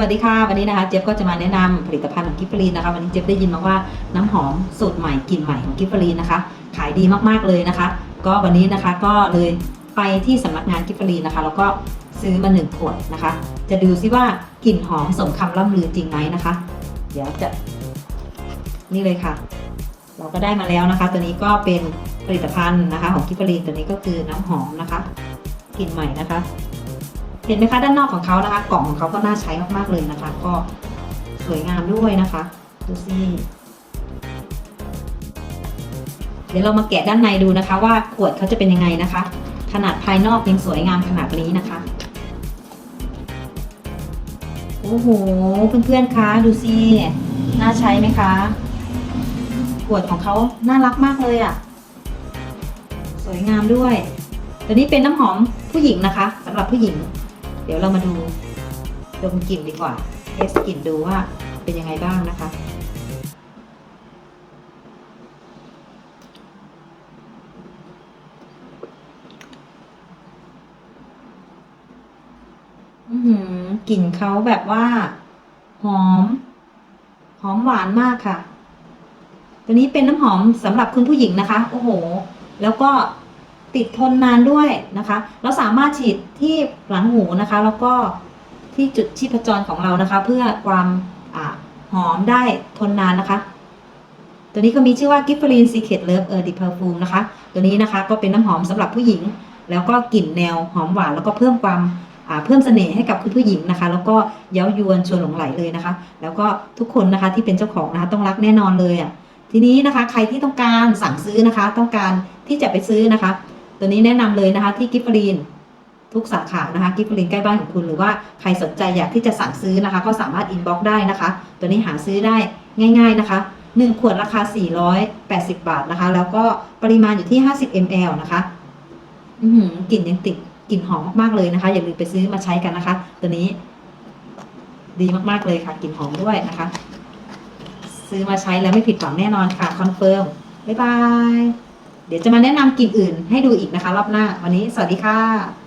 วัสดีค่ะ วันนี้นะคะเจี๊ยบก็จะมาแนะนำผลิตภัณฑ์ของกิฟฟรีนนะคะ วันนี้เจี๊ยบได้ยินมาว่าน้ำหอมสูตรใหม่กลิ่นใหม่ของกิฟฟรีนนะคะ ขายดีมากๆเลยนะคะ ก็วันนี้นะคะก็เลยไปที่สำนักงานกิฟฟรีนนะคะ แล้วก็ซื้อมาหนึ่งขวดนะคะ จะดูซิว่ากลิ่นหอมสมคำล่ำลือจริงไหมนะคะ เดี๋ยวจะนี่เลยค่ะ เราก็ได้มาแล้วนะคะ ตัวนี้ก็เป็นผลิตภัณฑ์นะคะ ของกิฟฟรีนตัวนี้ก็คือน้ำหอมนะคะกลิ่นใหม่นะคะ เห็นไหมคะด้านนอกของเขานะคะ กล่องของเขาก็น่าใช้มากๆเลยนะคะ ก็สวยงามด้วยนะคะดูสิเดี๋ยวเรามาแกะด้านในดูนะคะ ว่าขวดเขาจะเป็นยังไงนะคะ ขนาดภายนอกยังสวยงามขนาดนี้นะคะโอ้โหเพื่อนๆคะดูสิน่าใช้ไหมคะขวดของเขาน่ารักมากเลยอะ่ะ สวยงามด้วยตัวนี้เป็นน้ำหอมผู้หญิงนะคะสำหรับผู้หญิง เดี๋ยวเรามาดูดมกลิ่นดีกว่าเทสกลิ่นดูว่าเป็นยังไงบ้างนะคะ อือหือกลิ่นเขาแบบว่าหอม หอมหวานมากค่ะ ตัวนี้เป็นน้ำหอมสำหรับคุณผู้หญิงนะคะ โอ้โห แล้วก็ ติดทนนานด้วยนะคะเราสามารถฉีดที่หลังหูนะคะ แล้วก็ที่จุดชีพจรของเรานะคะ เพื่อความอหอมได้ทนนานนะคะ ตัวนี้ก็มีชื่อว่า g i f f e r i n Secret Love Eau de Perfume นะคะ ตัวนี้นะคะก็เป็นน้ำหอมสำหรับผู้หญิง แล้วก็กลิ่นแนวหอมหวานแล้วก็เพิ่มความเพิ่มเสน่ห์ให้กับคุณผู้หญิงนะคะ แล้วก็เย้ายวนชวนหลงไหลเลยนะคะ แล้วก็ทุกคนนะคะที่เป็นเจ้าของนะคะต้องรักแน่นอนเลยอะทีนี้นะคะใครที่ต้องการสั่งซื้อนะคะ ต้องการที่จะไปซื้อนะคะ ตัวนี้แนะนำเลยนะคะที่กิฟฟรีนทุกสาขานะคะกิฟฟรีนใกล้บ้านของคุณหรือว่าใครสนใจอยากที่จะสั่งซื้อนะคะ ก็สามารถอินบ็อกได้นะคะ ตัวนี้หาซื้อได้ง่าย ๆนะคะ 1 ขวดราคา 480 บาทนะคะ แล้วก็ปริมาณอยู่ที่ 50 ml นะคะอืกลิ่นยังติดกลิ่นหอมมากๆเลยนะคะ อย่าลืมไปซื้อมาใช้กันนะคะ ตัวนี้ ดีมากๆเลยค่ะกลิ่นหอมด้วยนะคะ ซื้อมาใช้แล้วไม่ผิดหวังแน่นอนค่ะคอนเฟิร์มบ๊ายบาย เดี๋ยวจะมาแนะนำกลิ่นอื่นให้ดูอีกนะคะ รอบหน้า วันนี้สวัสดีค่ะ